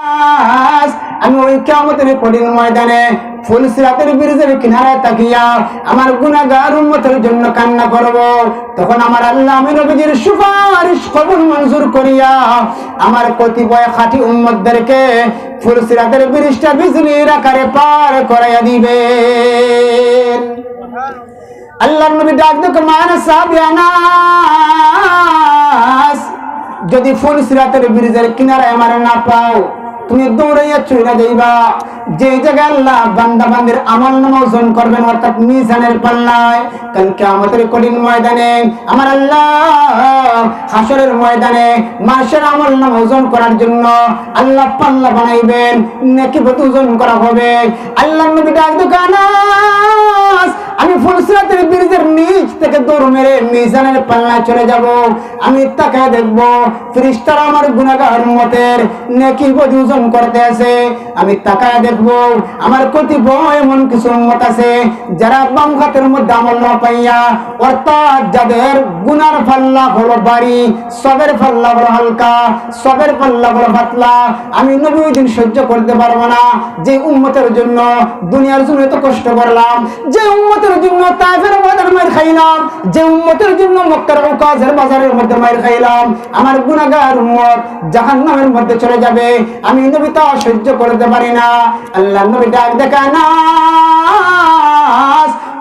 আমি ওই কেমতের কঠিন ময়দানে ফুল সিরাতের কিনারায় তাকিয়া আমার গুনাহগার উম্মতের জন্য কান্না করব। তখন আমার আল্লাহ আমি সুপারিশ কবুল মঞ্জুর করিয়া আমার কতিপয় খাঁটি ফুল সিরাতের ব্রিজটা বিজলির আকারে পার করাইয়া দিবেন আল্লাহ নবী ডাক যদি ফুল সিরাতের ব্রিজের কিনারায় আমার না পাও তুমি দৌড়াইয়া চলে যাইবা। যে জায়গায় আল্লাহ বান্দা বান্দির আমল নামা করবেন, অর্থাৎ মিজানের পাল্লায় কালকে আমাদের কঠিন ময়দানে, আমার আল্লাহ হাসরের ময়দানে মাসের আমল নামা ওজন করার জন্য আল্লাহ পাল্লা বানাইবেন নাকি ওজন করা হবে। আল্লাহ নবী ডাক দোকানাস আমি ফুলসিরাতের ব্রিজের নিচ থেকে দৌড় মেরে মিজানের পাল্লায় চলে যাব। আমি তাকায় দেখব, ফিরিস্তার আমার গুণাগার মতের নেকি বদি ওজন করতে আছে। আমি তাকায় দেখব, আমার কতিপয় এমন কিছু মত আছে যারা বাম হাতের মধ্যে আমল না পাইয়া, অর্থাৎ যাদের গুনার পাল্লা হলো বাড়ি, সবের পাল্লা হলো হালকা, সবের পাল্লা হলো পাতলা। আমি নবী দিন সহ্য করতে পারব না। যে উম্মতের জন্য দুনিয়ার জন্য এত কষ্ট করলাম, যে উম্মতের জন্য তাইফের বাজার মায়ের খাইলাম, যে উম্মতের জন্য মক্কার উকাজের বাজারের মধ্যে মায়ের খাইলাম, আমার গুণাগার উম্মত জাহান্নামের মধ্যে চলে যাবে। আমি নবী তা সহ্য করতে পারি না। আল্লাহ নবী ডাক দেখা না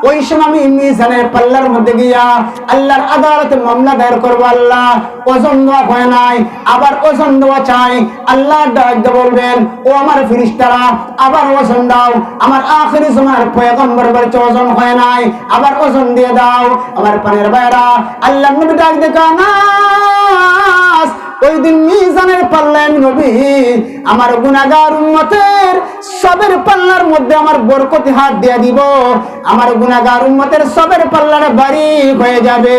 ওই সময় আমি মিজানের পাল্লার মধ্যে গিয়া আল্লাহর আদালতে মামলা দায়ের করব আল্লাহ। ওজন দেওয়া হয় নাই, আবার ওজন দেওয়া চাই। আল্লাহ ডাক বলবেন, ও আমার ফিরিস্তারা, আবার ওজন দাও। আমার আখেরি সময়ের পয়গম্বর বলছে ওজন হয় নাই, আবার ওজন দিয়ে দাও। আমার পানের বাইরা আল্লাহ নবী ডাক দেখা না ওই দিন মিজানের পাল্লায় আমি নবী। আমার গুণাগার উম্মতের সবের পাল্লার মধ্যে আমার বরকতি হাত দিয়ে দিব। আমার গুণাগার উম্মতের সবের পাল্লার বাড়ি হয়ে যাবে।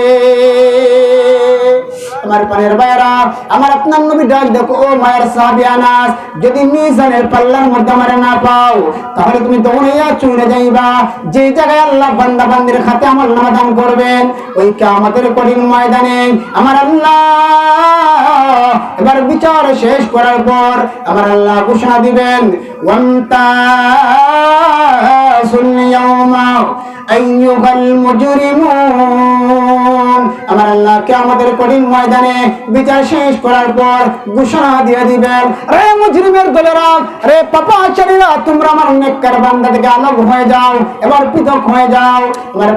আমার পানের বাইরা আমার আপনার নবী ডাক দেখো, ও মায়ের সাহাবি আনাস, যদি মিজানের পাল্লার মধ্যে আমার না পাও, তাহলে তুমি দৌড়াইয়া চলে যাইবা। যে জায়গায় আল্লাহ বান্দা বান্দির খাতে আমার নামাদান করবেন, ওই আমাদের কঠিন ময়দানে আমার আল্লাহ এবার বিচার শেষ করার পর আমার আল্লাহ ঘোষণা দিবেন, ওয়ান্তাসুল ইয়াউমা, আইয়ুহাল মুজরিমুন। আমার আল্লাহ কে আমাদের কঠিন ময়দানে বিচার শেষ করার পর ঘোষণা দিয়ে দিবেন, রে মুজরিমের দলেরা, রে তোমরা আমার থেকে আলোক হয়ে যাও, এবার পৃথক হয়ে যাও।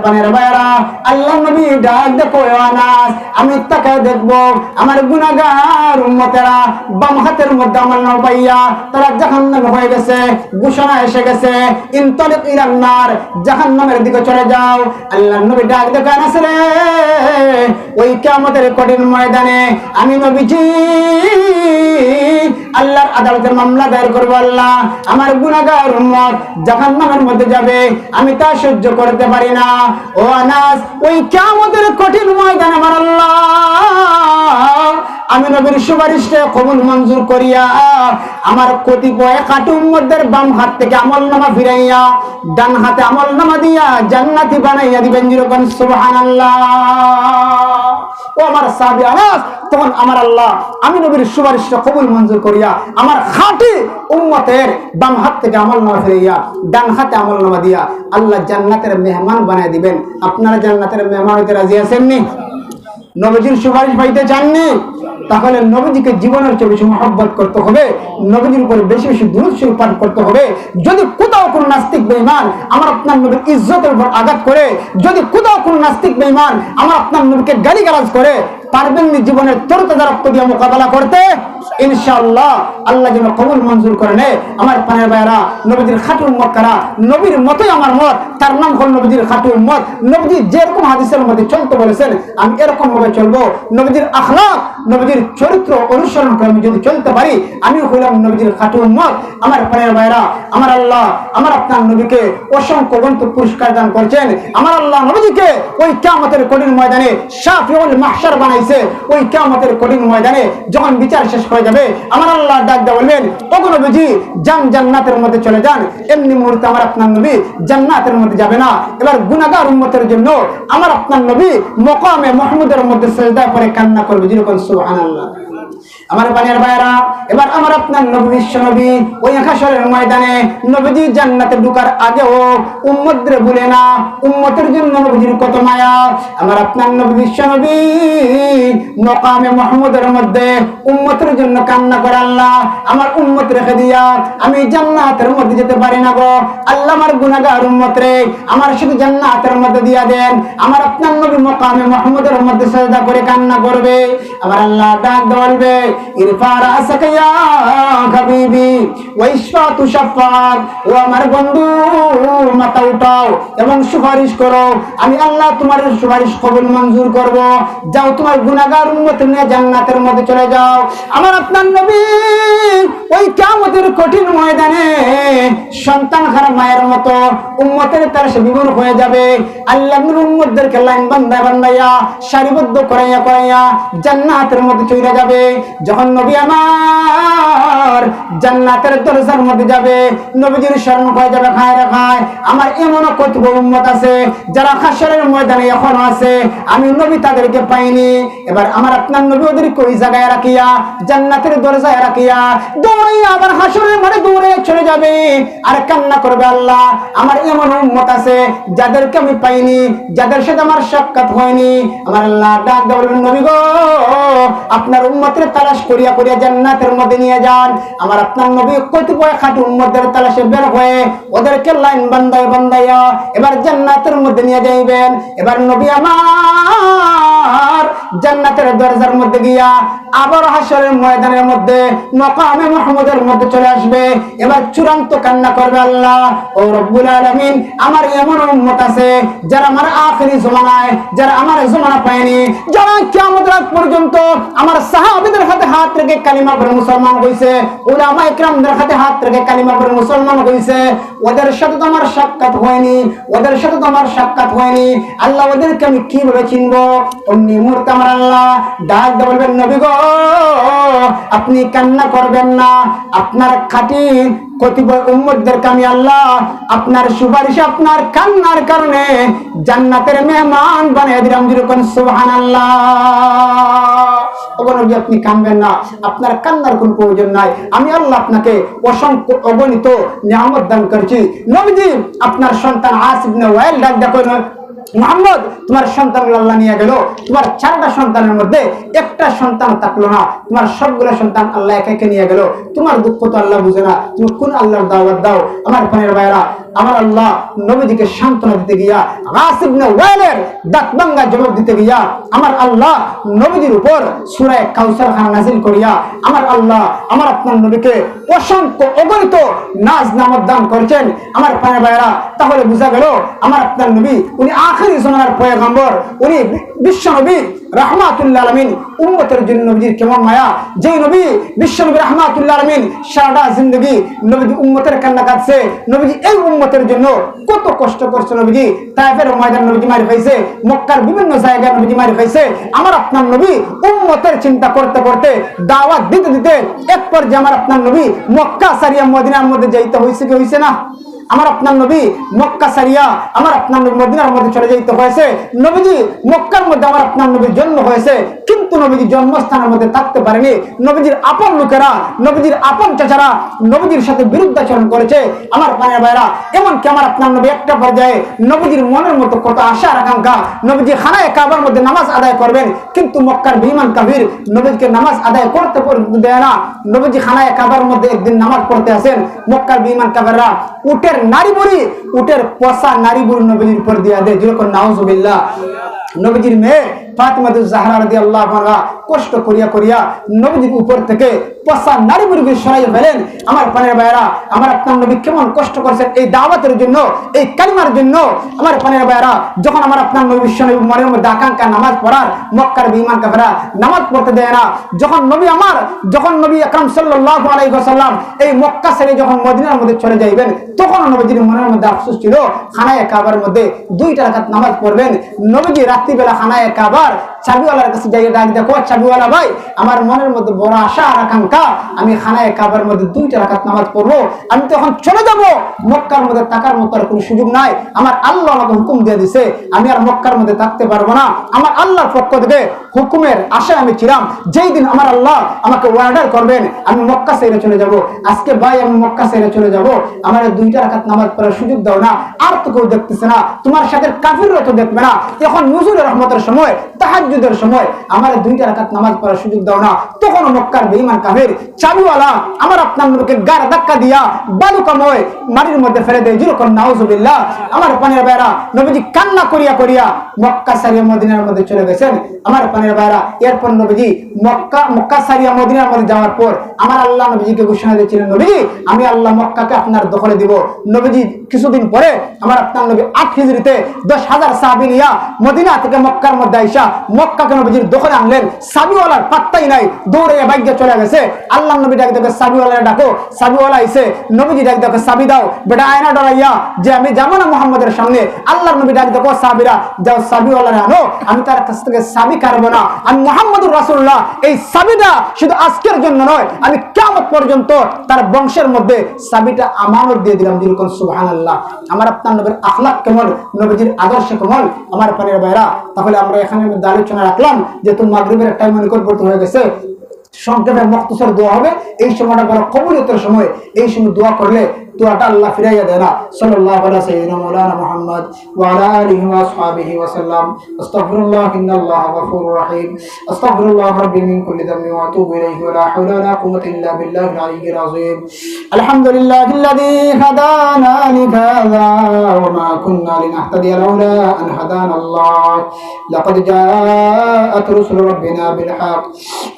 পানের ভাইরা আল্লাহ নবী ডাক, দেখো আনাস, আমি তাকে দেখব। আমার গুনাহগার উম্মতেরা, বাম হাতের মধ্যে আমার নাম পাইয়া তারা জাহান্নামে হয়ে গেছে, ঘোষণা এসে গেছে ইনতলিক ইলান্নার জাহান্নামের দিকে চলে যাও। আল্লাহ নবী ডাক, দেখো আনাস রে ওই কিয়ামতের কঠিন ময়দানে। আমি নবীজি, আল্লাহর আদালতের মামলা দায়ের করব আল্লাহ। আমার গুনাহগার উম্মত জাহান্নামের মধ্যে যাবে। আমি তা সহ্য করতে পারি না। ও আনাস, ওই কিয়ামতের কঠিন ময়দান আমার আল্লাহ। আমি নবীর সুপারিশকে কবুল মঞ্জুর করিয়া আমার কতিপয় কাটুম মধ্যে বাম হাত থেকে আমল নামা ফিরাইয়া, ডান হাতে আমল নামা দিয়া জান্নাতি বানাইয়া দিবেন যেরকম সুবহানাল্লাহ। ও আমার তখন আমার আল্লাহ, আমি নবীর সুপারিশটা কবুল মঞ্জুর করিয়া আমার খাঁটি উম্মতের বাম হাত থেকে আমল নামা ফেরাইয়া ডান হাতে আমল নামা দিয়া আল্লাহ জান্নাতের মেহমান দিবেন। আপনারা জান্নাতের মেহমান হইতে রাজি আছেননি নবীজির সুপারিশ পাইতে চাননি? তাহলে নবীজিকে জীবনের চেয়ে বেশি মহব্বত করতে হবে, নবীজির উপরে বেশি বেশি দূরত পাঠ করতে হবে। যদি কোথাও কোন নাস্তিক বেইমান আমার আপনার নবীর ইজ্জতের উপর আঘাত করে, যদি কোথাও কোন নাস্তিক বেইমান আমার আপনার নবীকে গালিগালাজ করে, পারবেন নি জীবনের তরতাজা রক্ত দিয়ে মোকাবেলা করতে? ইনশাআল্লাহ, আল্লাহ যেন কবুল মঞ্জুর করে নেয়। আমার পানের ভাইয়েরা, নবীজির খাটু উম্মত কারা? নবীর মতোই আমার মত। তার নাম হল নবীজির খাটু উম্মত। নবীজি যেরকম হাদিসের মধ্যে চলতে বলেছেন, আমি এরকম ভাবে চলবো। নবীজির আখলাক, নবীজির চরিত্র অনুসরণ করে আমি যদি চলতে পারি আমি হইলাম নবীজির খাটু উম্মত। আমার পানের ভাইয়েরা, আমার আল্লাহ, আমার আপনার নবীকে অসংখ্য গ্রন্থ পুরস্কার দান করছেন। আমার আল্লাহ নবীজিকে ওই কিয়ামতের কঠিন ময়দানে শাফিউল মাহশার বানাইছে। ওই কিয়ামতের কঠিন ময়দানে যখন বিচার শেষ হয়ে যাবে, আমার আল্লাহ ডাক দেওয়া বলবেন, ওগো নবীজি, যান জান্নাতের মধ্যে চলে যান। এমনি মুহূর্তে আমার আপনার নবী জান্নাতের মধ্যে যাবে না। এবার গুনাহগার উন্মতের জন্য আমার আপনার নবী মকামে মাহমুদের মধ্যে সেজদা করে কান্না করবে। যেরকম সুবহানাল্লাহ। Cristo. আমার পানির ভাইরা এবার আমার আপনার নবী বিশ্ব নবী ওই হাসরের ময়দানে নবীজি জান্নাতে ঢুকার আগেও উম্মতরে বলে না, উম্মতের জন্য নবীজির কত মায়া। আমার আপনার নবী বিশ্ব নবী মকামে মোহাম্মদের মধ্যে উম্মতের জন্য কান্না করে, আল্লাহ আমার উম্মত রেখে দিয়া আমি জান্নাতের মধ্যে যেতে পারি না গো। আল্লাহ আমার গুনাহগার উম্মত রে আমার শুধু জান্নাতের মধ্যে দিয়া দেন। আমার আপনার নবী মকামে মোহাম্মদের মধ্যে সজদা করে কান্না করবে। আমার আল্লাহ ডাক বলবে ইরফা রাসাকা ইয়া হাবিবি ওয়াইশফা তুশাফাত ও আমার বন্ধু, মাথা উঠাও এবং সুপারিশ করো। আমি আল্লাহ তোমার সুপারিশ কবুল মঞ্জুর করব। যাও তোমার গুনাহগার উম্মত নিয়ে জান্নাতের মধ্যে চলে যাও। আমার আপনার নবী ওই কিয়ামতের কঠিন ময়দানে সন্তান হারা মায়ের মতো উম্মতের তার সে বিমূল হয়ে যাবে। আল্লাহ উম্মতদেরকে লাইন বান্ধা বান্ধাইয়া, সারিবদ্ধ করাইয়া করাইয়া জান্নাতের মধ্যে চলে যাবে। যখন নবী আমার জান্নাতের দরজার মধ্যে যাবে, নবীজির স্মরণ হয়ে যাবে, খায় রে খায়। আমার এমনও কতব উম্মত আছে, যারা হাসরের ময়দানে এখনও আছে, আমি নবী তাদেরকে পাইনি। এবার আমার আপনার নবী ওদেরকে ওই জায়গায় রাখিয়া, জান্নাতের দরজায় রাখিয়া, দৌড়াইয়া আবার হাসরের মাঠে দৌড়ে চলে যাবে। আর কান্না করবে আল্লাহ। আমার এমন উম্মত আছে, যাদেরকে আমি পাইনি, যাদের সাথে আমার সাক্ষাৎ হয়নি। আমার আল্লাহ ডাক নবী গো, আপনার উম্মতের তালাশ করিয়া করিয়া জান্নাতের মধ্যে নিয়ে যান। আমার আপনার নবী কতিপয় খাটি উম্মতের তালাশে বের হয়ে ওদেরকে লাইন বান্ধায় বান্ধাইয়া এবার জান্নাতের মধ্যে নিয়ে যাইবেন। এবার নবী আমার জান্নাতের দরজার মধ্যে গিয়া আবার হাসরের ময়দানের মধ্যে মকামে মাহমুদের মধ্যে চলে আসবে। এবার চূড়ান্ত কান্না করবে আল্লাহ, ও রব্বুল আলামিন, আমার এমন উম্মত আছে যারা আমার আখেরি জমানায়, যারা আমার জমানা পায়নি, যারা কিয়ামত রাত পর্যন্ত আমার সাহাবীদের হাতে হাত রেখে কালিমা পড়ে মুসলমান হইছে উলামা ইকরামদের হাতে হাত রেখে কালিমা পড়ে মুসলমান হইছে। ওদের সাথে তো আমার সাক্ষাৎ হয়নি, ওদের সাথে তো আমার সাক্ষাৎ হয়নি। আল্লাহ ওদেরকে আমি কীভাবে চিনবো? অমনি মুহূর্তে আমার আল্লাহ। ডাক বলবেন, নবী গো, আপনি কান্না করবেন না। আপনার খাঁটি আপনি কানবেন না। আপনার কান্নার কোন প্রয়োজন নাই। আমি আল্লাহ আপনাকে অসংখ্য অগণিত নিয়ামত দান করেছি। নবীজি, আপনার সন্তান আসিফ ওয়াইল মোহাম্মদ, তোমার সন্তান আল্লাহ নিয়ে গেল। তোমার চারটা সন্তানের মধ্যে একটা সন্তান থাকল না। তোমার সবগুলো সন্তান আল্লাহ একে একে নিয়ে গেল। তোমার দুঃখ তো আল্লাহ বুঝে না। তুমি কোন আল্লাহর দাওয়াত দাও? আমার পানের আমার আল্লাহ সান্ত্বনা দিতে গিয়া আসিফ নে ওয়াইলের দাঁতবাঙ্গা জবাব দিতে গিয়া, আমার আল্লাহ উপর সুরায় কাউসার খান নাজিল করিয়া, আমার আল্লাহ, আমার আপনার নবীকে অসংখ্য অগণিত নাজ নামত দান করেছেন। আমার পানের ভাইরা তাহলে বোঝা গেল, আমার আপনার নবী, উনি আখেরি জমানার পয়গম্বর, উনি বি- বিশ্ব নবী রহমাতুল্লাহ আলমিন, উম্মতের জন্য নবীজির কেমন মায়া যে নবী বিশ্ব নবী রহমাতুল্লাহ আলমিন সারাটা জিন্দগি নবীজি উম্মতের কান্না কাটছে, নবীজি এই উম্মতের জন্য কত কষ্ট করছে নবীজি, তাইফের ময়দান নবীজি মারি খাইছে, মক্কার বিভিন্ন জায়গায় নবীজি মারি খাইছে, আমার আপনার নবী উম্মতের চিন্তা করতে করতে দাওয়াত দিতে দিতে এক পর্যায়ে আমার আপনার নবী মক্কা সারিয়া মদিনার মধ্যে যাইতে হয়েছে কি হয়েছে না? আমার আপনার নবী মক্কা সারিয়া আমার আপনার নবী মদিনার মধ্যে চলে যেতে হয়েছে। নবীজি মক্কার মধ্যে আমার আপনার নবীর জন্ম হয়েছে, কিন্তু নবীজি জন্মস্থানের মধ্যে থাকতে পারেনি। নবীজির আপন লোকেরা, নবীজির আপন চাচারা নবীজির সাথে বিরুদ্ধাচরণ করেছে। আমার পানের ভাইরা এমনকি আমার আপনার নবী একটা পর্যায়ে নবীজির মনের মতো কত আশা আকাঙ্ক্ষা, নবীজি খানায় কাবার মধ্যে নামাজ আদায় করবেন, কিন্তু মক্কার বিমান কাবির নবীজিকে নামাজ আদায় করতে দেয় না। নবীজি খানায় কাবার মধ্যে একদিন নামাজ পড়তে আসেন। মক্কার বিমান কাবাররা উটের নারী বুড়ি, উটের পশা নারী বুড়ি নবীজির উপর দিয়া দেয়। যেরকম নাউজুবিল্লাহ। নবীজির মেয়ে ফাতিমাতুজ জাহরা রাদিয়াল্লাহু আনহা কষ্ট করিয়া করিয়া নবীজির উপর থেকে পশা নারী বুড়িকে সরাই ফেলেন। আমার পানের ভাইয়েরা, আমার আপনার নবী কেমন কষ্ট করছেন এই দাওয়াতের জন্য, এই কালিমার জন্য। আমার পানের ভাইয়েরা, যখন আমার আপনার নবী বিশ্ব নবী মধ্যে আকাঙ্ক্ষা নামাজ পড়ার, মক্কার বিমান কাফেরা নামাজ পড়তে দেয় না। যখন নবী আমার, যখন নবী আকরাম সাল্লাল্লাহু আলাইহি ওয়াসাল্লাম এই মক্কা ছেড়ে যখন মদিনার মধ্যে চলে যাইবেন, তখন নবীজির মনের মধ্যে আফসোস ছিল, খানায় কাবার মধ্যে দুইটা রাকাত নামাজ পড়বেন। নবীজি রাত্রিবেলা খানায় কাবার চাবিওয়ালার কাছে যাই ডাক দেখো চাবিওয়ালা ভাই, আমার মনের মধ্যে বড় আশা আর আকাঙ্ক্ষা, আমি খানায় কাবার মধ্যে দুইটা রাখাত নামাজ পড়ব, আমি তখন চলে যাব। মক্কার মধ্যে থাকার মতো আর কোনো সুযোগ নাই। আমার আল্লাহ আমাকে হুকুম দিয়ে দিছে, আমি আর মক্কার মধ্যে থাকতে পারব না। আমার আল্লাহর পক্ষ থেকে হুকুমের আশায় আমি ছিলাম। যেই দিন আমার আল্লাহ আমাকে অর্ডার করবেন, আমি মক্কা সেরে চলে যাব। আজকে ভাই, আমি মক্কা সেরে চলে যাব। আমার দুইটা রাখাত নামাজ পড়ার সুযোগ দাও না। আর তো কেউ দেখতেছে না। তোমার সাথে কাফিররা তো দেখবে না। এখন নজরুল রহমতের সময়, তাহাজ্জুদের সময় আমার দুইটা রাখাত নামাজ পড়ার সুযোগ দাও না। তখন মক্কার বেঈমান কাফের চাবিওয়ালা আমার আপনার লোকে গার ধাক্কা দিয়া বালুকাময় মাটির মধ্যে ফেলে দেয়। যেরকম নাউজুবিল্লাহ। আমার পানের বেড়া নবীজি কান্না করিয়া করিয়া মক্কা সারিয়া মদিনার মধ্যে চলে গেছেন। আমার পানের বেড়া এরপর নবীজি মক্কা মক্কা সারিয়া মদিনার মধ্যে যাওয়ার পর আমার আল্লাহ নবীজিকে ঘোষণা দিয়েছিলেন, নবীজি, আমি আল্লাহ মক্কাকে আপনার দখলে দিব। নবীজি, কিছুদিন পরে আমার আপনার নবী আট হিজড়িতে দশ হাজার সাহাবি নিয়া মদিনা থেকে মক্কার মধ্যে আইসা মক্কাকে নবীজির দখলে আনলেন। সাবিওয়ালার পাত্তাই নাই, দৌড়ে বাইকে চলে গেছে। আল্লাহ নবী ডাক দেখে সাবিওয়ালা ডাকো, সাবিওয়ালা আইসে, নবীজি ডাক দেখে সাবি দাও, বেটা আয়না ডরাইয়া যে আমি যাব না মোহাম্মদের সামনে, আল্লাহ নবী ডাক দেখো সাবিরা, যাও সাবিওয়ালা আনো, আমি তার কাছ থেকে সাবি কারবো না। আমি মোহাম্মদুর রাসুল্লাহ এই সাবিটা শুধু আজকের জন্য নয়, আমি কেমন পর্যন্ত তার বংশের মধ্যে সাবিটা আমানত দিয়ে দিলাম যেরকম সুবাহান আল্লাহ আমার আপনার নবীর আখলাক কেমন, নবীজির আদর্শ কেমন? আমার পানের বাইরা তাহলে আমরা এখানে আলোচনা রাখলাম যেহেতু মাগরিবের টাইম নিকটবর্তী হয়ে গেছে। সংক্ষেপে মক্তসর দোয়া হবে। এই সময়টা বড় কবুলিয়তের সময়। এই সময় দোয়া করলে দোয়াটা আল্লাহ ফিরাইয়া দেয় না সাল্লাল্লাহু আলা সাইয়্যিদিনা মাওলানা মুহাম্মদ ওয়া আলা আলিহি ওয়া আসহাবিহি ওয়া সাল্লাম আস্তাগফিরুল্লাহ ইন্নাল্লাহা গফুরুর রহিম আস্তাগফিরুল্লাহ রাব্বি মিন কুল্লি যামবি ওয়া আতুবু ইলাইহি ওয়া লা হাওলা ওয়া লা কুওয়াতা ইল্লা বিল্লাহিল আলিয়্যিল আযীম আলহামদুলিল্লাহিল্লাযী হাদানা লিহাযা ওয়া মা কুন্না লিনাহতাদিয়া লাওলা আন হাদানাল্লাহ লাকাদ জাআত রুসুল রাব্বিনা বিল হক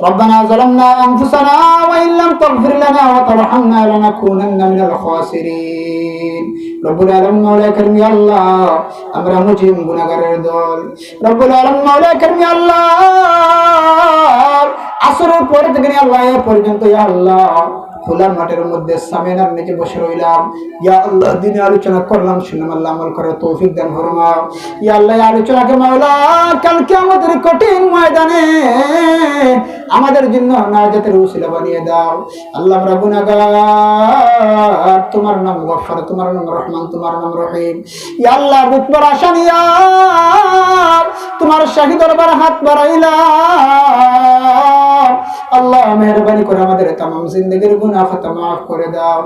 ربنا ظلمنا أنفسنا وإن لم تغفر لنا وترحمنا لنكونن من الخاسرين খাসিরিন রব্বুল আলম মাওলা কর্মী আল্লাহ। আমরা মুজিম গুনাহগারের দল। রব্বুল আলম মাওলা কর্মী আল্লাহ। আসরের পরে থেকে আল্লাহ পর্যন্ত আল্লাহ। খোলার মাঠের মধ্যে সামিনার নিচে বসে রইলাম। ইয়া আল্লাহ, দিনে আলোচনা করলাম, শুনলাম, আল্লাহ আমল করে তৌফিক দান ফরমাও ইয়া আল্লাহ আলোচনাকে মাওলা, কালকে আমাদের কঠিন ময়দানে আমাদের জন্য নাজাতের উসিলা বানিয়ে দাও। আল্লাহ আমরা গুনাহগার। তোমার নাম গফফার, তোমার নাম রহমান, তোমার নাম রহিম। ইয়া আল্লাহ বুক বড় তোমার শাহী দরবার হাত মেহরবানি করে আমাদের তাম জিন্দগির খাতা মাফ করে দাও।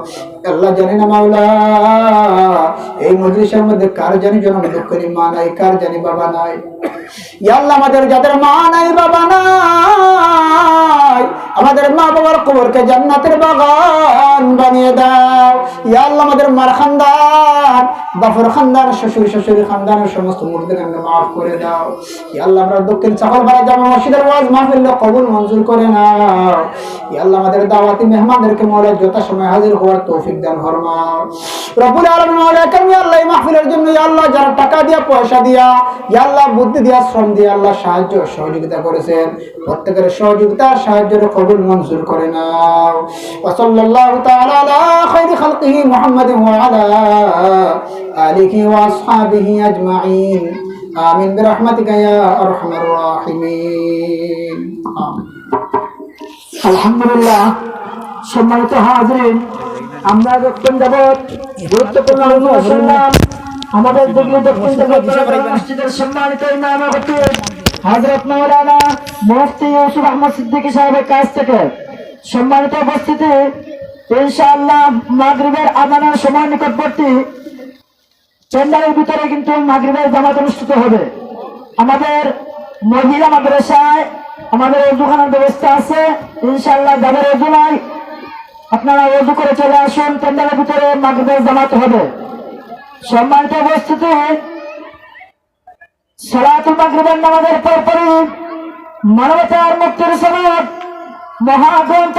আল্লাহ জানি না মাওলা, এই মজলিসের মধ্যে কার জানি জন্ম দুঃখ মা নাই কার জানি বাবা নাই। ইয়া আল্লাহ আমাদের যাদের মা নাই, বাবা নাই, আমাদের মা বাবার কবরকে জান্নাতের বাগান বানিয়ে দাও। ইয়া আল্লাহ আমাদের মার খানদান খানদান, শ্বশুর শ্বশুর খানদানের সমস্ত মুর্দেরকে মাফ করে দাও। ইয়া আল্লাহ আমরা দক্ষিণ চাকর ভাড়া জামা মসজিদের ওয়াজ মাহফিল কবুল মঞ্জুর করে নাও। ইয়া আল্লাহ আমাদের দাওয়াতি মেহমানদেরকে মৌলা যথা সময় হাজির হওয়ার তৌফিক দান ফরমাও। রব্বুল আলামিন মৌলা আল্লাহ মাহফিলের জন্য আল্লাহ, যারা টাকা দিয়া, পয়সা দিয়া আল্লাহ, বুদ্ধি দিয়া, শ্রম দিয়া আল্লাহ সাহায্য সহযোগিতা করেছেন। প্রত্যেকের সহযোগিতা সাহায্যের কবুল মঞ্জুর করে নাও। তাআলা আলা খাইরি খালকিহি ওয়া আলা আলিহি ওয়া আসহাবিহি আজমাইন। সম্মানিত হাজরিন, আমরা দক্ষিণ যাবৎ গুরুত্বপূর্ণ শুনলাম। আমাদের দিল্লি দক্ষিণ মসজিদের সম্মানিত ইমাম খতিব হযরত মাওলানা মুফতি ইউসুফ আহমদ সিদ্দিকী সাহেবের কাছ থেকে। সম্মানিত উপস্থিতি, ইনশাআল্লাহ মাগরিবের আজানের সময় নিকটবর্তী চেন্নাইয়ের ভিতরে কিন্তু মাগরিবের জামাত অনুষ্ঠিত হবে। আমাদের মহিলা মাদ্রাসায় আমাদের অজুখানার ব্যবস্থা আছে। ইনশাল্লাহ যাদের অজু নাই আপনারা অজু করে চলে আসুন প্যান্ডেলের ভিতরে মাগরিবের জামাত হবে। সম্মানিত উপস্থিতি, সালাতুল মাগরিবের নামাজের পরপরই মানবতার মুক্তির সনদ মহাগ্রন্থ